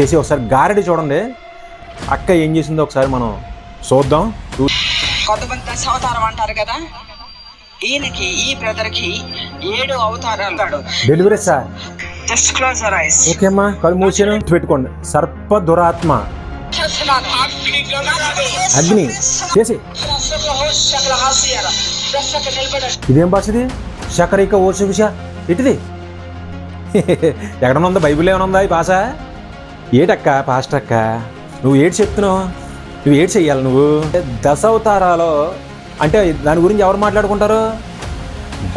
చేసి ఒకసారి గారెడి చూడండి. అక్క ఏం చేసిందో ఒకసారి మనం చూద్దాం. కొంతమంది దశ అవతారం అంటారు కదా? ఈయనకి ఈ బ్రదర్కి ఏడు అవతారాలు అంటాడు. Delivery sir just close eyes okay అమ్మా కళ్ళు మూసాను పెట్టుకోండి. సర్ప దురాత్మ. అగ్ని. చేసి. ఇదేం భాష ఇది? శకరిక ఓసు విష ఇటుది. ఎక్కడ ఉందా? బైబిల్ ఏమైనా ఉందా ఈ భాష? ఏటక్క పాస్టర్ అక్క నువ్వు ఏడు చెప్తున్నావు? నువ్వు ఏడు చెయ్యాలి నువ్వు? దశావతారాలో అంటే దాని గురించి ఎవరు మాట్లాడుకుంటారు?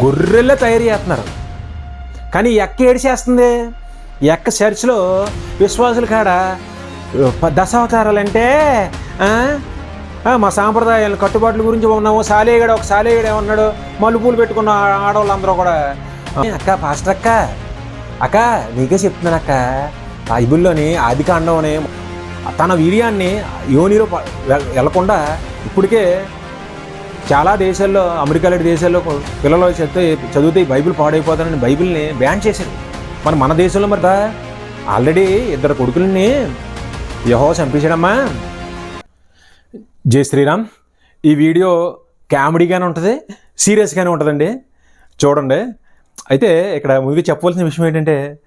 గొర్రెల్లే తయారు చేస్తున్నారు. కానీ ఎక్క ఏడు చేస్తుంది? ఎక్క చర్చ్లో విశ్వాసుల కాడ ప- దశావతారాలు అంటే మా సాంప్రదాయాలు కట్టుబాట్ల గురించి ఉన్నాము. సాలేగడ ఒక సాలేగడ ఏమన్నాడు? మలుపులు పెట్టుకున్న ఆడవాళ్ళందరూ కూడా. అక్క పాస్టర్ అక్క అక్క నీకే చెప్తున్నాను అక్క బైబిల్లోని ఆదికాండం అనే తన వీర్యాన్ని యోనిలో వె- వెళ్ళకుండా ఇప్పటికే చాలా దేశాల్లో అమెరికా లాంటి దేశాల్లో పిల్లలు చెప్తే చదివితే బైబిల్ పాడైపోతానని బైబిల్ని బ్యాన్ చేశారు మరి మన దేశంలో మరి ఆల్రెడీ ఇద్దరు కొడుకుల్ని యహో చంపించడమ్మా జై శ్రీరామ్. ఈ వీడియో కామెడీగానే ఉంటుంది సీరియస్గానే ఉంటుందండి. చూడండి. అయితే ఇక్కడ ముందుగా చెప్పవలసిన విషయం ఏంటంటే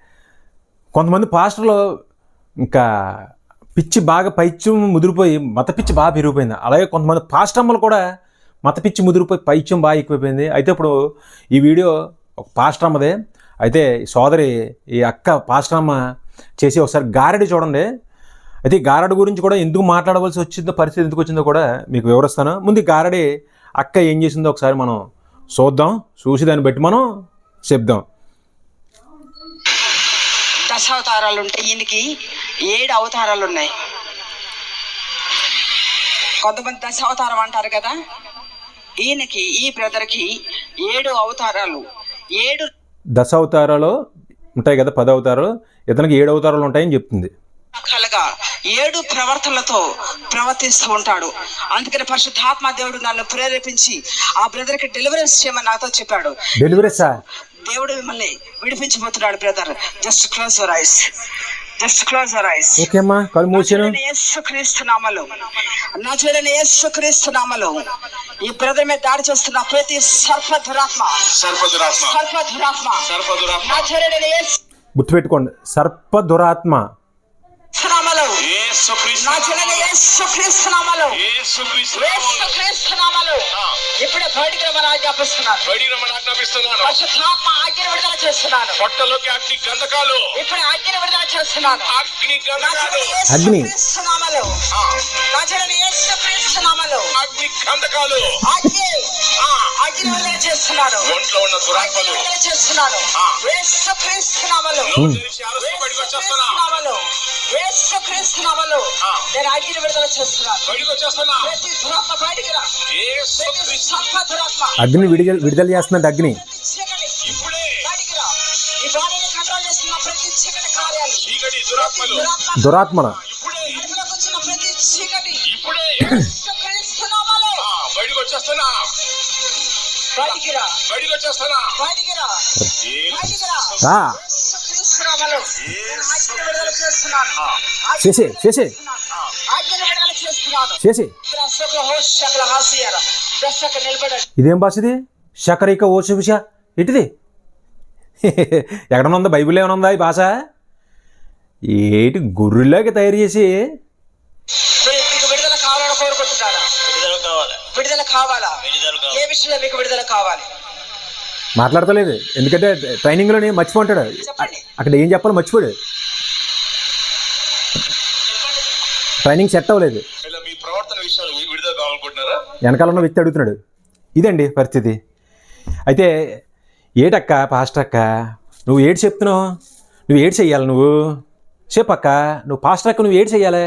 కొంతమంది పాస్టర్లు ఇంకా పిచ్చి బాగా పైత్యం ముదిరిపోయి మత పిచ్చి బాగా పెరిగిపోయింది. అలాగే కొంతమంది పాస్టమ్మలు కూడా మత పిచ్చి ముదిరిపోయి పైత్యం బాగా ఎక్కువైపోయింది. అయితే ఇప్పుడు ఈ వీడియో ఒక పాస్టమ్మదే. అయితే సోదరి ఈ అక్క పాస్టమ్మ చేసి ఒకసారి గారెడి చూడండి. అయితే గారెడు గారడి గురించి కూడా ఎందుకు మాట్లాడవలసి వచ్చిందో పరిస్థితి ఎందుకు వచ్చిందో కూడా మీకు వివరిస్తాను. ముందు గారెడి గారడి అక్క ఏం చేసిందో ఒకసారి మనం చూద్దాం. చూసి దాన్ని బట్టి మనం చెప్దాం. దశ అవతారాలు ఉంటాయి. ఈయనకి ఏడు అవతారాలు ఉన్నాయి. కొంతమంది దశ అవతారం అంటారు కదా. ఈయనకి ఈ బ్రదర్కి ఏడు అవతారాలు. ఏడు దశ అవతారాలు ఉంటాయి కదా పది అవతారాలు ఇతనికి ఏడు అవతారాలు ఉంటాయని చెప్తుంది. రకాలుగా ఏడు ప్రవర్తనలతో ప్రవర్తిస్తూ ఉంటాడు. అందుకని పరిశుద్ధాత్మ దేవుడు నన్ను ప్రేరేపించి ఆ బ్రదర్కి డెలివరెన్స్ చేయమని నాతో చెప్పాడు. డెలివరీ సార్ దేవుడు మిమ్మల్ని విడిపించబోతున్నాడు brother. Just close your eyes just close your eyes okay అమ్మా కళ్ళు మూసాను. యేసుక్రీస్తు నామలు నా చూడని యేసుక్రీస్తు నామలు ఈ బ్రదర్ మీద దాడి చేస్తున్న ప్రతి సర్ప దురాత్మ సర్పదురాత్మ సర్ప దురాత్మ సర్పదురాత్మ. నా చూడని గుర్తుపెట్టుకోండి సర్ప దురాత్మ నామలు. యేసుక్రీస్తు నా చూడని యేసుక్రీస్తు నామలు. యేసుక్రీస్తు యేసుక్రీస్తు నామలు. ఇప్పుడే బయటికి రమ్మని ఆజ్ఞాపిస్తున్నాను బయటికి రమ్మని ఆజ్ఞాపిస్తున్నాను పరిశుద్ధాత్మ ఆజ్ఞ విడుదల చేస్తున్నాను. పొట్టలోకి అగ్ని గంధకాలు. ఇప్పుడు ఆజ్ఞ విడుదల చేస్తున్నాను. అగ్ని గంధకాలు. అగ్ని. నామలు. ఆ, నా చూడని యేసుక్రీస్తు నామలు. అగ్ని గంధకాలు. ఆ, ఆజ్ఞ విడుదల చేస్తున్నాను. ఒంట్లో ఉన్న దురాత్మలు. విడుదల చేస్తున్నాను. యేసుక్రీస్తు నామలు. నోరు నామలు. నేను ఆజ్ఞ విడుదల చేస్తున్నాను బయటకు వచ్చేస్తున్నా. ప్రతి దురాత్మ బయటికి రా. దురాత్మ అగ్ని విడుదల విడుదల చేస్తుందంటే అగ్ని. ఇప్పుడే. బయటికి రా. ఈ బాడీని కంట్రోల్ చేస్తున్న ప్రతి చీకటి కార్యాలు. చీకటి దురాత్మలు. దురాత్మ. దురాత్మన ఇప్పుడే. వచ్చిన ప్రతి చీకటి. ఇప్పుడే. యేసుక్రీస్తు నామలు. ఆ, బయటకు వచ్చేస్తున్నా. బయటికి రా. బయటకు వచ్చేస్తున్నా. బయటికి రా. బయటికి రా. విడుదల చేస్తున్నాను. చేసే చేసే విడుదల చేస్తున్నాను. ఇదేం భాష ఇది? శకరిక ఓసు విష ఇటుది ఎక్కడ ఉందా? బైబిల్ ఏమైనా ఉందా ఈ భాష? ఏటి గొర్రెలాగా తయారు చేసి? విడుదల కావాలని కోరుకుంటున్నారా? విడుదల కావాలి? విడుదల కావాలా? ఏ విషయంలో మీకు విడుదల కావాలి? మాట్లాడతలేదు. ఎందుకంటే ట్రైనింగ్లోనే మర్చిపోంటాడు. అక్కడ ఏం చెప్పాలో మర్చిపోయాడు ట్రైనింగ్ సెట్ అవ్వలేదు. వెనకాల ఉన్న వ్యక్తి అడుగుతున్నాడు. ఇదండి పరిస్థితి. అయితే ఏటక్క పాస్టర్ అక్క నువ్వు ఏడు చెప్తున్నావు? నువ్వు ఏడు చెయ్యాలి నువ్వు? చెప్పక్క నువ్వు పాస్టర్ అక్క నువ్వు ఏడు చెయ్యాలి?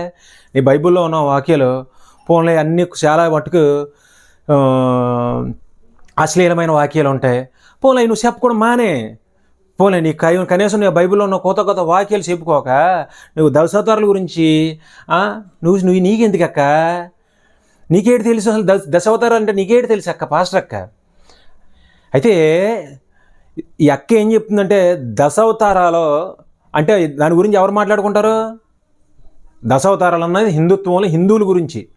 నీ బైబిల్లో ఉన్న వాక్యాలు పోన్లే అన్ని చాలా మటుకు అశ్లీలమైన వాక్యాలు ఉంటాయి. పోలే నువ్వు చెప్పుకోవడం మానే. పోలే నీ కై- కనీసం నీ బైబిల్లో ఉన్న కొత్త కొత్త వాక్యాలు చెప్పుకోక నువ్వు దశవతారాల గురించి నువ్వు నువ్వు నువ్వు నీకెందుకక్క? నీకేటి తెలుసు అసలు దశ దశావతారాలు అంటే నీకేటి తెలుసు అక్క పాస్టర్ అక్క? అయితే ఈ అక్క ఏం చెప్తుందంటే దశావతారాలో అంటే దాని గురించి ఎవరు మాట్లాడుకుంటారు? దశావతారాలు అన్నది హిందుత్వంలో హిందువుల గురించి.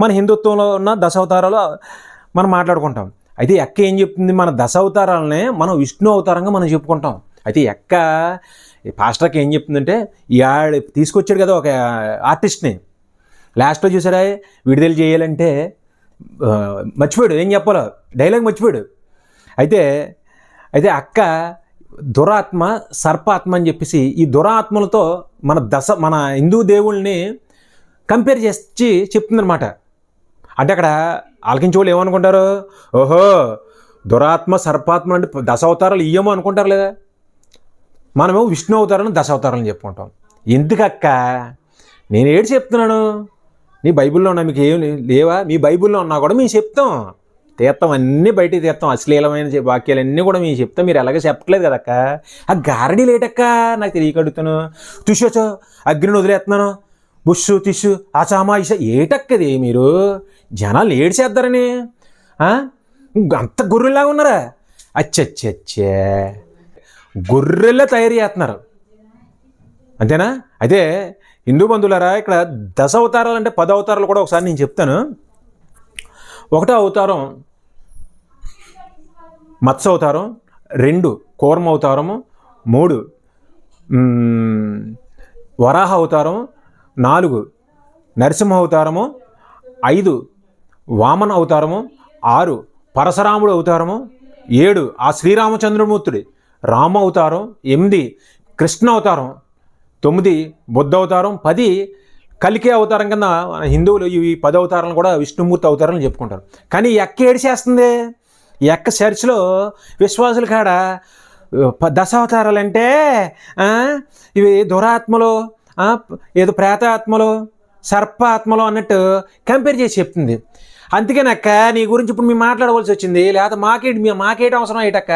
మన హిందుత్వంలో ఉన్న దశావతారాలు మనం మాట్లాడుకుంటాం. అయితే ఎక్క ఏం చెప్తుంది? మన దశ అవతారాలనే మనం విష్ణు అవతారంగా మనం చెప్పుకుంటాం. అయితే ఎక్క ఈ పాస్టర్కి ఏం చెప్తుందంటే ఈ తీసుకొచ్చాడు కదా ఒక ఆర్టిస్ట్ని. లాస్ట్లో చూసారా? విడుదల చేయాలంటే మర్చిపోయాడు. ఏం చెప్పాలో? డైలాగ్ మర్చిపోయాడు. అయితే అయితే అక్క దురాత్మ సర్పాత్మ అని చెప్పేసి ఈ దురాత్మలతో మన దశ మన హిందూ దేవుళ్ళని కంపేర్ చేసి చెప్తుందనమాట అంటే అక్కడ ఆలకించే వాళ్ళు ఏమనుకుంటారు? ఓహో దురాత్మ సర్పాత్మ అంటే దశ అవతారాలు ఇయ్యమో అనుకుంటారు లేదా? మనమేమో విష్ణు అవతారాన్ని దశ అవతారాలను చెప్పుకుంటాం. ఎందుకక్క? నేను ఏడు చెప్తున్నాను. నీ బైబిల్లో ఉన్నా మీకు ఏం లేవా? మీ బైబిల్లో ఉన్నా కూడా మేము చెప్తాం. తీర్థం అన్నీ బయటికి తీర్థం అశ్లీలమైన చె- వాక్యాలన్నీ కూడా మేము చెప్తాం. మీరు ఎలాగ చెప్పట్లేదు కదక్క? ఆ గారడీ లేటక్క? నాకు తెలియక అడుగుతాను. తుషోచో అగ్నిని వదిలేస్తున్నాను. బుష్షు తిష్షు ఆచామా ఇష ఏటక్కది మీరు? జనాలు ఏడ్చేద్దారని. అంత గొర్రెలాగా ఉన్నారా? అచ్చచ్చచ్చే. గొర్రెల్లో తయారు చేస్తున్నారు. అంతేనా? అయితే హిందూ బంధువులారా ఇక్కడ దశ అవతారాలు అంటే పద అవతారాలు కూడా ఒకసారి నేను చెప్తాను. ఒకటో అవతారం మత్స్య అవతారం రెండు కూర్మ అవతారము మూడు వరాహ అవతారం నాలుగు నరసింహ అవతారము ఐదు వామన అవతారము ఆరు పరశురాముడు అవతారము ఏడు ఆ శ్రీరామచంద్రమూర్తుడి రామ అవతారం ఎనిమిది కృష్ణ అవతారం తొమ్మిది బుద్ధ అవతారం పది కలికే అవతారం కింద మన హిందువులు ఈ పది అవతారాలను కూడా విష్ణుమూర్తి అవతారాలు చెప్పుకుంటారు. కానీ ఎక్క ఏడిచేస్తుంది ఎక్క చర్చ్లో విశ్వాసుల కాడ? ప- దశావతారాలు అంటే ఇవి దురాత్మలు ఏదో ప్రేతాత్మలు సర్పాత్మలు అన్నట్టు కంపేర్ చేసి చెప్తుంది. అందుకేనక్క నీ గురించి ఇప్పుడు మేము మాట్లాడవలసి వచ్చింది. లేదా మాకేటి మీ మాకేటి అవసరం ఏటక్క?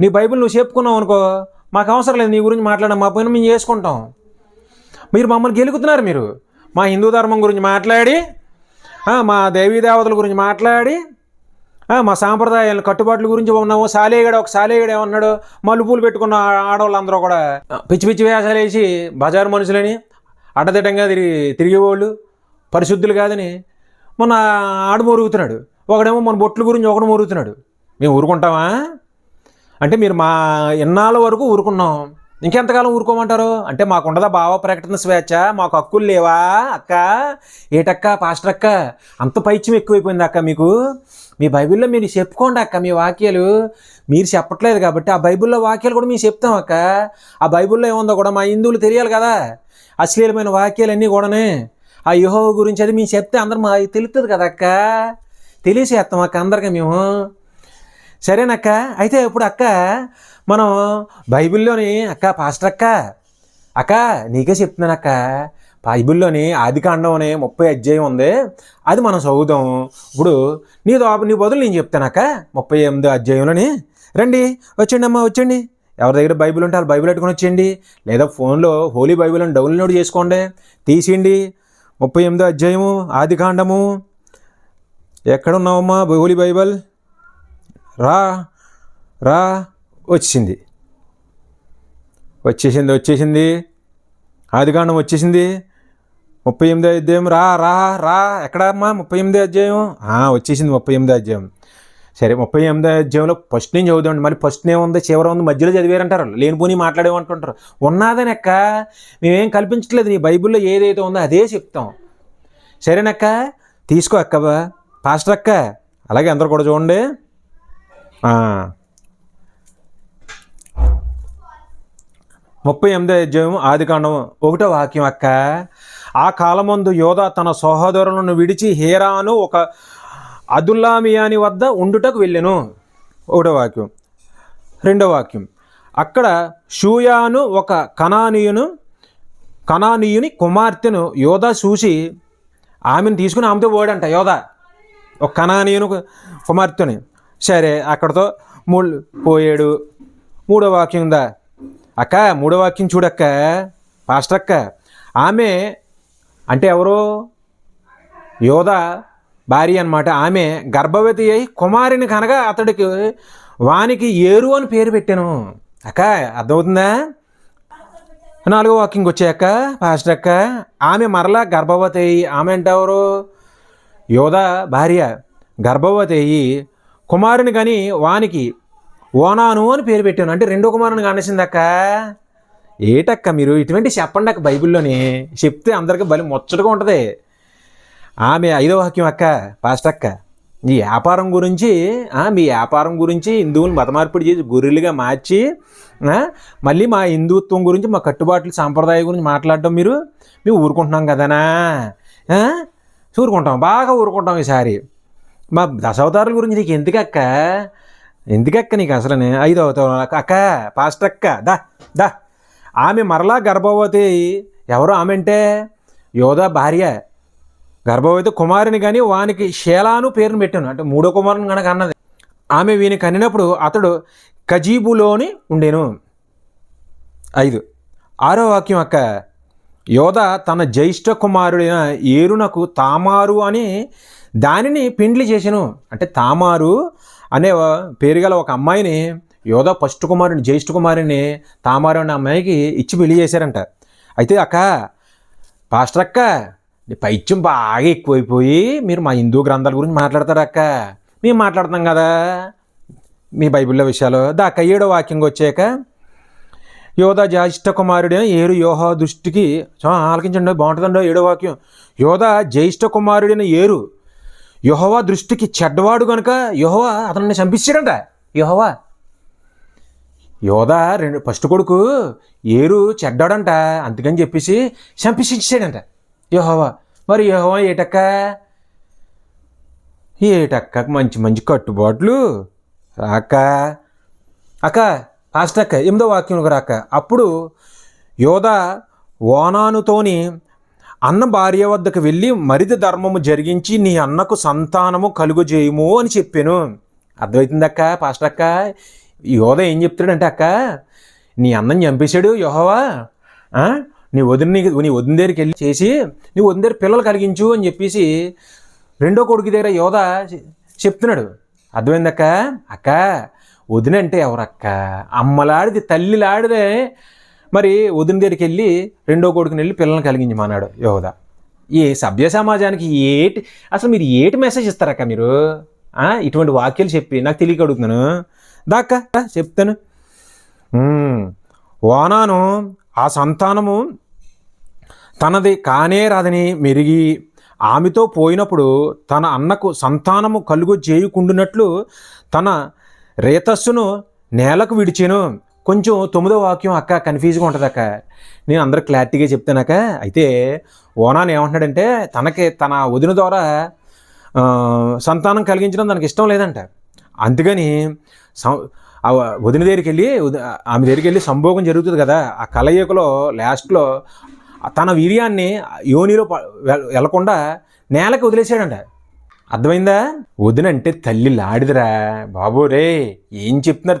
నీ బైబిల్ నువ్వు చెప్పుకున్నావు అనుకో మాకు అవసరం లేదు నీ గురించి మాట్లాడడం మా పైన మేము చేసుకుంటాం. మీరు మమ్మల్ని గెలుకుతున్నారు మీరు. మా హిందూ ధర్మం గురించి మాట్లాడి మా దేవీ దేవతల గురించి మాట్లాడి మా సాంప్రదాయాలు కట్టుబాట్ల గురించి ఉన్నాము. సాలేగడ ఒక సాలేగడ ఏమన్నాడు? మలుపులు పెట్టుకున్న ఆడవాళ్ళందరూ కూడా పిచ్చి పిచ్చి వేషాలు వేసి బజారు మనుషులని అడ్డదిడ్డంగా తిరిగి తిరిగేవాళ్ళు. పరిశుద్ధులు కాదని మొన్న ఆడు మొరుగుతున్నాడు. ఒకడేమో మన బొట్ల గురించి ఒకడు మొరుగుతున్నాడు. మేము ఊరుకుంటామా? అంటే మీరు మా ఇన్నాళ్ళ వరకు ఊరుకున్నాం. ఇంకెంతకాలం ఊరుకోమంటారు? అంటే మాకు ఉండదా భావ ప్రకటన స్వేచ్ఛ? మాకు హక్కులు లేవా అక్క? ఏటక్క పాస్టర్ అక్క అంత పైచ్యం ఎక్కువైపోయింది అక్క మీకు. మీ బైబిల్లో మీరు చెప్పుకోండి అక్క మీ వాక్యాలు. మీరు చెప్పట్లేదు కాబట్టి ఆ బైబిల్లో వాక్యాలు కూడా మేము చెప్తాం అక్క. ఆ బైబిల్లో ఏముందో కూడా మా హిందువులు తెలియాలి కదా. అశ్లీలమైన వాక్యాలన్నీ కూడానే. ఆ యుహో గురించి అది మేము చెప్తే అందరం మా తెలుస్తుంది కదా అక్క. తెలియసేస్తాం అక్క అందరికీ మేము. సరేనక్క అయితే ఇప్పుడు అక్క మనం బైబిల్లోని అక్క పాస్టర్ అక్క. అక్క నీకే చెప్తున్నాను అక్క. బైబిల్లోని ఆది కాండం అనే ముప్పై అధ్యాయం ఉంది. అది మనం చదువుదాం. ఇప్పుడు నీ దో నీ బదులు నేను చెప్తానక్క. ముప్పై ఎనిమిదో అధ్యాయంలోని రండి వచ్చండి అమ్మా వచ్చండి ఎవరి దగ్గర బైబిల్ ఉంటే వాళ్ళు బైబిల్ పెట్టుకొని వచ్చేయండి. లేదా ఫోన్లో హోలీ బైబిల్ అని డౌన్లోడ్ చేసుకోండి. తీసేయండి. ముప్పై ఎనిమిదో అధ్యాయము ఆది కాండము. ఎక్కడున్నావమ్మా హోలీ బైబిల్? రా రా వచ్చేసింది. వచ్చేసింది వచ్చేసింది. ఆదికాండం వచ్చేసింది. ముప్పై ఎనిమిది అధ్యాయం రా రా రా ఎక్కడమ్మా? ముప్పై ఎనిమిది అధ్యాయం? వచ్చేసింది ముప్పై ఎనిమిది అధ్యాయం. సరే ముప్పై ఎనిమిది అధ్యాయంలో ఫస్ట్ నుంచి చదువుదండి మళ్ళీ ఫస్ట్ ఏముంది చివర ఉంది మధ్యలో చదివారంటారు. లేనిపోని మాట్లాడేమంటుంటారు ఉన్నాదని మేమేం కల్పించట్లేదు. నీ బైబిల్లో ఏదైతే ఉందో అదే చెప్తాం. సరేనక్క తీసుకో అక్క పాస్టర్ అక్క అలాగే అందరు కూడా చూడండి. ముప్పై ఎనిమిదో అధ్యాయం ఆదికాండం ఒకటో వాక్యం అక్క. ఆ కాలమందు యోధ తన సహోదరులను విడిచి హేరాను ఒక అదుల్లామియాని వద్ద ఉండుటకు వెళ్ళెను. ఒకటో వాక్యం. రెండో వాక్యం. అక్కడ షూయాను ఒక కనానీయును కనానీయుని కుమార్తెను యోధ చూసి ఆమెను తీసుకుని ఆమెతో పోయాడంట యోధ ఒక కనానీయును కుమార్తెని. సరే అక్కడతో మూడు పోయాడు. మూడో వాక్యం ఉందా? అక్క మూడో వాక్యం చూడక్క పాస్టర్ అక్క ఆమె అంటే ఎవరు? యోధ భార్య అనమాట ఆమె గర్భవతి అయి కుమారుని కనగా అతడికి వానికి ఏరు అని పేరు పెట్టాను. అక్క అర్థమవుతుందా? నాలుగో వాకింగ్ వచ్చాక పాస్టర్ అక్క. ఆమె మరలా గర్భవతి అయ్యి ఆమె అంటే ఎవరు? యోధ భార్య. గర్భవతి అయ్యి కుమారుని కానీ వానికి ఓనాను అని పేరు పెట్టాను. అంటే రెండో కుమారుని కానిసిందక్క ఏటక్క మీరు? ఇటువంటి చెప్పండి అక్క బైబిల్లోని. చెప్తే అందరికీ బలి ముచ్చటగా ఉంటుంది. ఆమె ఐదో వాక్యం అక్క పాస్ట్ అక్క. ఈ వ్యాపారం గురించి మీ వ్యాపారం గురించి హిందువులు మతమార్పిడి చేసి గొర్రెలుగా మార్చి మళ్ళీ మా హిందుత్వం గురించి మా కట్టుబాట్లు సాంప్రదాయం గురించి మాట్లాడటం మీరు? మేము ఊరుకుంటున్నాం కదనా? ఊరుకుంటాం బాగా ఊరుకుంటాం ఈసారి. మా దశావతారుల గురించి నీకు ఎందుకక్క ఎందుకక్క నీకు అసలు ఐదో అవతారం అక్క పాస్ట్ అక్క దా దా. ఆమె మరలా గర్భవతి ఎవరు? ఆమె అంటే యోధా భార్య. గర్భవతి కుమారుని కానీ వానికి షేలాను పేరును పెట్టాను. అంటే మూడో కుమారుని కనుక అన్నది. ఆమె వీని కనినప్పుడు అతడు కజీబులోని ఉండేను. ఐదు. ఆరో వాక్యం అక్క. యోధ తన జ్యేష్ఠ కుమారుడైన ఏరునకు తామారు అని దానిని పెండ్లి చేశాను. అంటే తామారు అనే పేరు గల ఒక అమ్మాయిని యోధ ఫస్ట్ కుమారుని జ్యేష్ఠ కుమారుని తామారు అనే అమ్మాయికి ఇచ్చి పెళ్ళి చేశారంట. అయితే అక్క పాస్టర్ అక్క పైత్యం బాగా ఎక్కువైపోయి మీరు మా హిందూ గ్రంథాల గురించి మాట్లాడతారు అక్క? మేము మాట్లాడుతున్నాం కదా. మీ బైబిల్లో విషయాలు. దాకా ఏడో వాక్యం వచ్చాక యోధ జ్యేష్ఠ కుమారుడే ఏరు యోహ దృష్టికి ఆలకించండి బాగుంటుందండి ఏడో వాక్యం. యోధ జ్యేష్ఠ కుమారుడైన ఏరు యహోవా దృష్టికి చెడ్డవాడు కనుక యహోవా అతన్ని చంపించాడంట. యహోవా యోధ రెండు ఫస్ట్ కొడుకు ఏరు చెడ్డాడంట అందుకని చెప్పేసి చంపించాడంట యహోవా మరి యహోవా ఏటక్క? ఏటక్క మంచి మంచి కట్టుబాట్లు. అక్క అక్క లాస్ట్ అక్క ఎనిమిదో వాక్యం రాక. అప్పుడు యోధ ఓనానుతోని అన్న భార్య వద్దకు వెళ్ళి మరిది ధర్మము జరిగించి నీ అన్నకు సంతానము కలుగజేయము అని చెప్పాను. అర్థమవుతుందక్క పాస్టర్ అక్క యోధ ఏం చెప్తాడంటే అక్క నీ అన్నం చంపేశాడు యోహవా. నీ వదిన నీ వదిన దగ్గరికి వెళ్ళి చేసి నీ వదిన దగ్గర పిల్లలు కలిగించు అని చెప్పేసి రెండో కొడుకు దగ్గర యోధ చెప్తున్నాడు. అర్థమైందక్క అక్క? వదిన అంటే ఎవరక్క? అమ్మలాడిది తల్లిలాడిదే. మరి వదిన దగ్గరికి వెళ్ళి రెండో కొడుకుని వెళ్ళి పిల్లల్ని కలిగించమన్నాడు యోధ. ఈ సభ్య సమాజానికి ఏటి అసలు మీరు ఏటి మెసేజ్ ఇస్తారక్క మీరు? ఇటువంటి వాక్యాలు చెప్పి నాకు తెలియక అడుగుతున్నాను. దాక్క చెప్తాను. ఓనాను ఆ సంతానము తనది కానే రాదని మెరిగి ఆమెతో పోయినప్పుడు తన అన్నకు సంతానము కలుగు చేయుకుండునట్లు తన రేతస్సును నేలకు విడిచాను. కొంచెం తొమ్మిదో వాక్యం అక్క కన్ఫ్యూజ్గా ఉంటుంది అక్క నేను అందరు క్లారిటీగా చెప్తానక్క అయితే ఓనాన్ ఏమంటున్నాడంటే తనకి తన వదిన ద్వారా సంతానం కలిగించడం తనకి ఇష్టం లేదంట. అందుకని సం- వదిన దగ్గరికి వెళ్ళి ఆమె దగ్గరికి వెళ్ళి సంభోగం జరుగుతుంది కదా ఆ కలయికలో లాస్ట్లో తన వీర్యాన్ని యోనిలో వెళ్ళకుండా నేలకి వదిలేసాడంట అర్థమైందా? వదినంటే తల్లి లాడిదిరా. బాబు రే ఏం చెప్తున్నారు?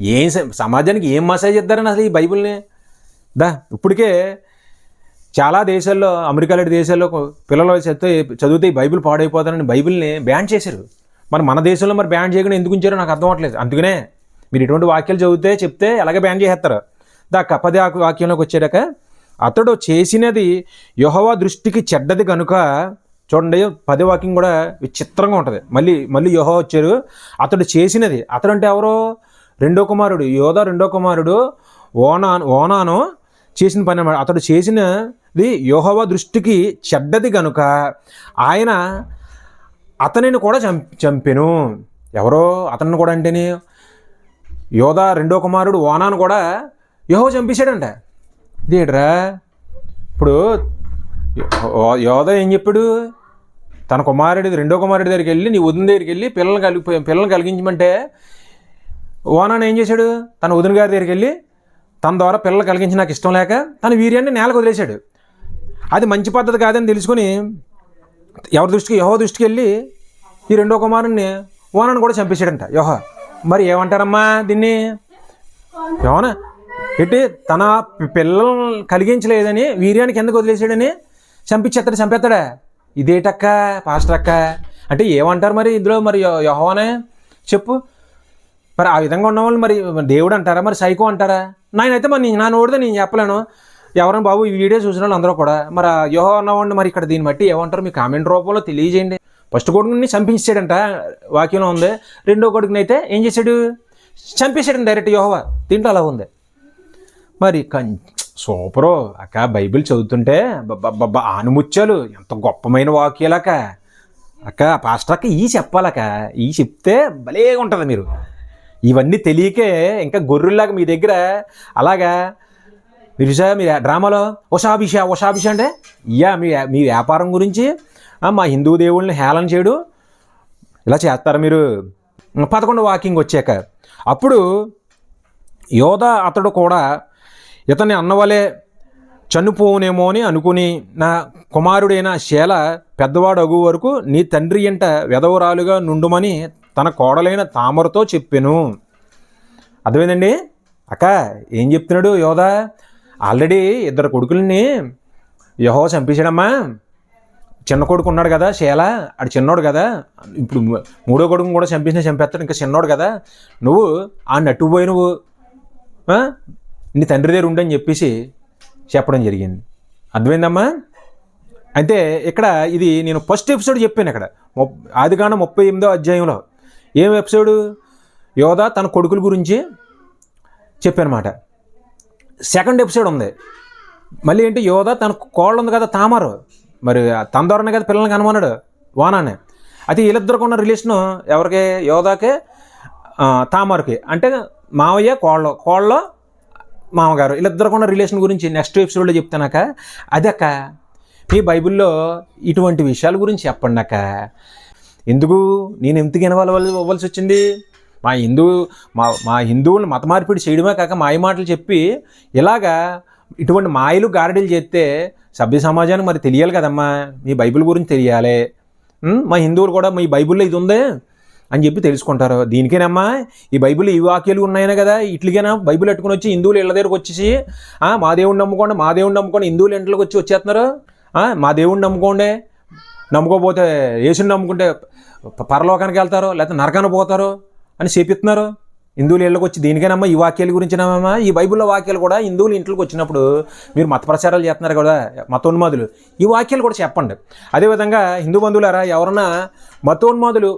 ఏం సమాజానికి ఏం మసాజ్ ఇద్దారని అసలు ఈ బైబిల్ని? దా ఇప్పటికే చాలా దేశాల్లో అమెరికా లాంటి దేశాల్లో పిల్లలు చదివితే చదివితే ఈ బైబిల్ పాడైపోతారని బైబిల్ని బ్యాన్ చేశారు. మరి మన దేశంలో మరి బ్యాన్ చేయకుండా ఎందుకు ఉంచారో నాకు అర్థం అవ్వట్లేదు. అందుకనే మీరు ఇటువంటి వాక్యాలు చదివితే చెప్తే ఎలాగ బ్యాన్ చేసేస్తారు. దా కప్పది వాక్యంలోకి వచ్చాక అతడు చేసినది యహోవా దృష్టికి చెడ్డది కనుక చూడండి పది వాక్యం కూడా విచిత్రంగా ఉంటుంది. మళ్ళీ మళ్ళీ యోహో వచ్చారు. అతడు చేసినది అతడు అంటే ఎవరు? రెండో కుమారుడు యోధా రెండో కుమారుడు ఓనా ఓనాను చేసిన పని అతడు చేసినది యోహోవా దృష్టికి చెడ్డది కనుక ఆయన అతనిని కూడా చం చంపెను. ఎవరో అతన్ని కూడా అంటేనే యోధ రెండో కుమారుడు ఓనాను కూడా యహో చంపేశాడంట. ఇదేట్రా? ఇప్పుడు యోధ ఏం చెప్పాడు? తన కుమారుడి రెండో కుమారుడి దగ్గరికి వెళ్ళి నీ వదిన దగ్గరికి వెళ్ళి పిల్లల్ని కలిగి పిల్లల్ని కలిగించమంటే ఓనాను ఏం చేశాడు? తన వదిన గారి దగ్గరికి వెళ్ళి తన ద్వారా పిల్లలు కలిగించి నాకు ఇష్టం లేక తన వీర్యాన్ని నేలకు వదిలేశాడు. అది మంచి పద్ధతి కాదని తెలుసుకొని ఎవరి దృష్టికి యహో దృష్టికి వెళ్ళి ఈ రెండో కుమారుణ్ణి ఓనని కూడా చంపేశాడంట యహో మరి ఏమంటారమ్మా దీన్ని? యోన ఎట్టి తన పి- పిల్లలను కలిగించలేదని వీర్యానికి ఎందుకు వదిలేసాడని చంపించేస్తాడు చంపేస్తాడా? ఇదేటక్క పాస్టర్ అక్క అంటే ఏమంటారు మరి ఇందులో? మరి యహోనే చెప్పు. మరి ఆ విధంగా ఉన్న వాళ్ళు మరి దేవుడు అంటారా? మరి సైకో అంటారా? నాయనైతే మరి నా నోడితే నేను చెప్పలేను. ఎవరైనా బాబు ఈ వీడియో చూసిన వాళ్ళు అందరూ కూడా మరి యోహో అన్నవాడిని మరి ఇక్కడ దీన్ని బట్టి ఏమంటారు? మీ కామెంట్ రూపంలో తెలియజేయండి. ఫస్ట్ కొడుకుని చంపించాడంట వాక్యంలో ఉంది. రెండో కొడుకుని అయితే ఏం చేశాడు? చంపేశాడు డైరెక్ట్ యోహోవా. దీంట్లో అలా ఉంది. మరి కం సూపరు. అక్క బైబిల్ చదువుతుంటే బాబా ఆనుముత్యాలు ఎంత గొప్పమైన వాక్యాలక అక్క పాస్టర్ అక్క ఈ చెప్పాలక ఈ చెప్తే భలేగా ఉంటుంది మీరు. ఇవన్నీ తెలియకే ఇంకా గొర్రెల్లాగా మీ దగ్గర అలాగా మీరు చూసారా మీ డ్రామాలో? ఒషాభిష ఒషాభిష అంటే? ఇయ్యా మీ మీ వ్యాపారం గురించి మా హిందూ దేవుళ్ళని హేళన చేయడు. ఇలా చేస్తారు మీరు. పదకొండు వాకింగ్ వచ్చాక. అప్పుడు యోధ అతడు కూడా ఇతని అన్నవలే చనిపోవునేమో అని అనుకుని నా కుమారుడైన శేల పెద్దవాడు అగు వరకు నీ తండ్రి ఎంట వెధవరాలుగా నుండుమని తన కోడలైన తామరతో చెప్పాను. అర్థమైందండి? అక్క ఏం చెప్తున్నాడు యోధ? ఆల్రెడీ ఇద్దరు కొడుకుల్ని యహో చంపేశాడమ్మా. చిన్న కొడుకు ఉన్నాడు కదా శేల ఆడు చిన్నోడు కదా. ఇప్పుడు మూడో కొడుకుని కూడా చంపేసినా చంపేస్తాడు ఇంకా చిన్నోడు కదా. నువ్వు ఆ నట్టుపోయి నువ్వు నీ తండ్రి దగ్గర ఉండని చెప్పేసి చెప్పడం జరిగింది. అర్థమైందమ్మా? అయితే ఇక్కడ ఇది నేను ఫస్ట్ ఎపిసోడ్ చెప్పాను ఇక్కడ. ఆదికాండ ముప్పై ఎనిమిదో అధ్యాయంలో. ఏం ఎపిసోడు? యోధ తన కొడుకుల గురించి చెప్పానమాట. సెకండ్ ఎపిసోడ్ ఉంది. మళ్ళీ ఏంటి యోధ తన కోళ్ళు ఉంది కదా తామరు. మరి తన ద్వారానే కదా పిల్లల్ని కనుమన్నాడు వానానే. అయితే వీళ్ళిద్దరికి ఉన్న రిలేషను ఎవరికి? యోధాకి ఆ, అంటే మావయ్య కోళ్ళ కోళ్ళ మామగారు. వీళ్ళిద్దరికి ఉన్న రిలేషన్ గురించి నెక్స్ట్ ఎపిసోడ్లో చెప్తానక అదక్క మీ బైబిల్లో ఇటువంటి విషయాల గురించి చెప్పండి అక్క ఎందుకు? నేను ఎందుకు వినవాలి ఇవ్వాల్సి వచ్చింది? మా హిందూ మా మా హిందువులను మత మార్పిడి చేయడమే కాక మాయ మాటలు చెప్పి ఇలాగా ఇటువంటి మాయలు గారడీలు చేస్తే సభ్య సమాజానికి మరి తెలియాలి కదమ్మా. మీ బైబిల్ గురించి తెలియాలి. మా హిందువులు కూడా మీ బైబిల్లో ఇది ఉందే అని చెప్పి తెలుసుకుంటారు. దీనికేనమ్మా ఈ బైబిల్ ఈ వాక్యాలు ఉన్నాయనే కదా. ఇట్లుగేనా బైబిల్ పెట్టుకుని వచ్చి హిందువులు ఇళ్ళ దగ్గరకు వచ్చేసి మా దేవుడిని నమ్ముకోండి మా దేవుడిని నమ్ముకోండి హిందువులు ఇంట్లోకి వచ్చి వచ్చేస్తున్నారు? మా దేవుడిని నమ్ముకోండి. నమ్ముకోపోతే యేసుని నమ్ముకుంటే పరలోకానికి వెళ్తారు లేకపోతే నరకానికి పోతారు? అని చేపిస్తున్నారు. హిందువులు ఇళ్ళకి వచ్చి దీనికేనమ్మా ఈ వాక్యాల గురించినమ్మా ఈ బైబిల్లో వాక్యాలు కూడా హిందువులు ఇంట్లోకి వచ్చినప్పుడు మీరు మత ప్రచారాలు చేస్తున్నారు కదా మతోన్మాదులు. ఈ వాక్యాలు కూడా చెప్పండి. అదేవిధంగా హిందూ బంధువులారా ఎవరన్నా మతోన్మాదులు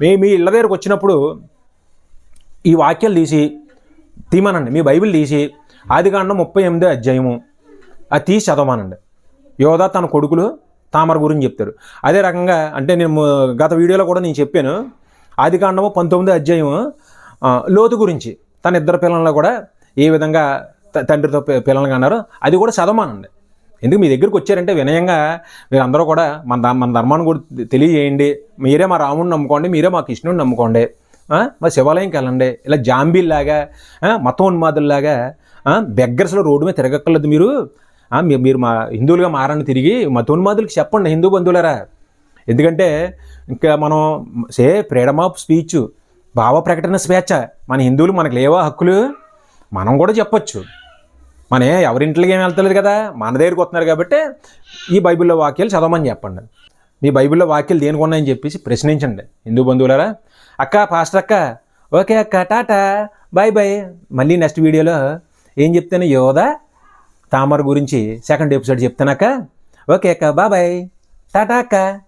మీ మీ ఇళ్ళ దగ్గరకు వచ్చినప్పుడు ఈ వాక్యాలు తీసి తీమానండి మీ బైబిల్ తీసి ఆదికాండం ముప్పై ఎనిమిది అధ్యాయము అది తీసి చదవమానండి. యోధా తన కొడుకులు తామర గురించి చెప్తారు. అదే రకంగా అంటే నేను గత వీడియోలో కూడా నేను చెప్పాను ఆదికాండము పంతొమ్మిది అధ్యాయం లోతు గురించి. తన ఇద్దరు పిల్లల్లో కూడా ఏ విధంగా తండ్రితో పి- పిల్లల్ని అన్నారు అది కూడా చదవమానండి. ఎందుకు మీ దగ్గరికి వచ్చారంటే వినయంగా మీరు అందరూ కూడా మన మన ధర్మాన్ని కూడా తెలియజేయండి. మీరే మా రాముడిని నమ్ముకోండి మీరే మా కృష్ణుడిని నమ్ముకోండి. మా శివాలయంకి వెళ్ళండి ఇలా జాంబీల్లాగా ఆ, మతోన్మాదుల్లాగా బెగ్గర్స్లో రోడ్డు మీద తిరగక్కర్లేదు మీరు. మీరు మా హిందువులుగా మారని తిరిగి మతోన్మాదులకి చెప్పండి హిందూ బంధువులరా. ఎందుకంటే ఇంకా మనం సే ఫ్రీడమ్ ఆఫ్ స్పీచ్ భావ ప్రకటన స్వేచ్ఛ మన హిందువులు మనకు లేవా హక్కులు? మనం కూడా చెప్పొచ్చు. మన ఎవరింట్లోకి ఏమి వెళ్తలేదు కదా? మన దగ్గరికి వస్తున్నారు కాబట్టి ఈ బైబిల్లో వాక్యాలు చదవమని చెప్పండి. మీ బైబిల్లో వాక్యాలు దేనికి ఉన్నాయని చెప్పేసి ప్రశ్నించండి. హిందూ బంధువులారా అక్క పాస్టర్ అక్క ఓకే అక్క టాటా బాయ్ బాయ్ మళ్ళీ నెక్స్ట్ వీడియోలో ఏం చెప్తాను? యోధా తామర గురించి సెకండ్ ఎపిసోడ్ చెప్తానక్క ఓకే అక్క బాయ్. టాటా అక్క.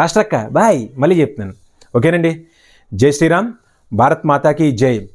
పాస్టర్ అక్క బాయ్ మళ్ళీ చెప్తున్నాను. ఓకేనండి? జై శ్రీరామ్ భారత్ మాతాకి జై.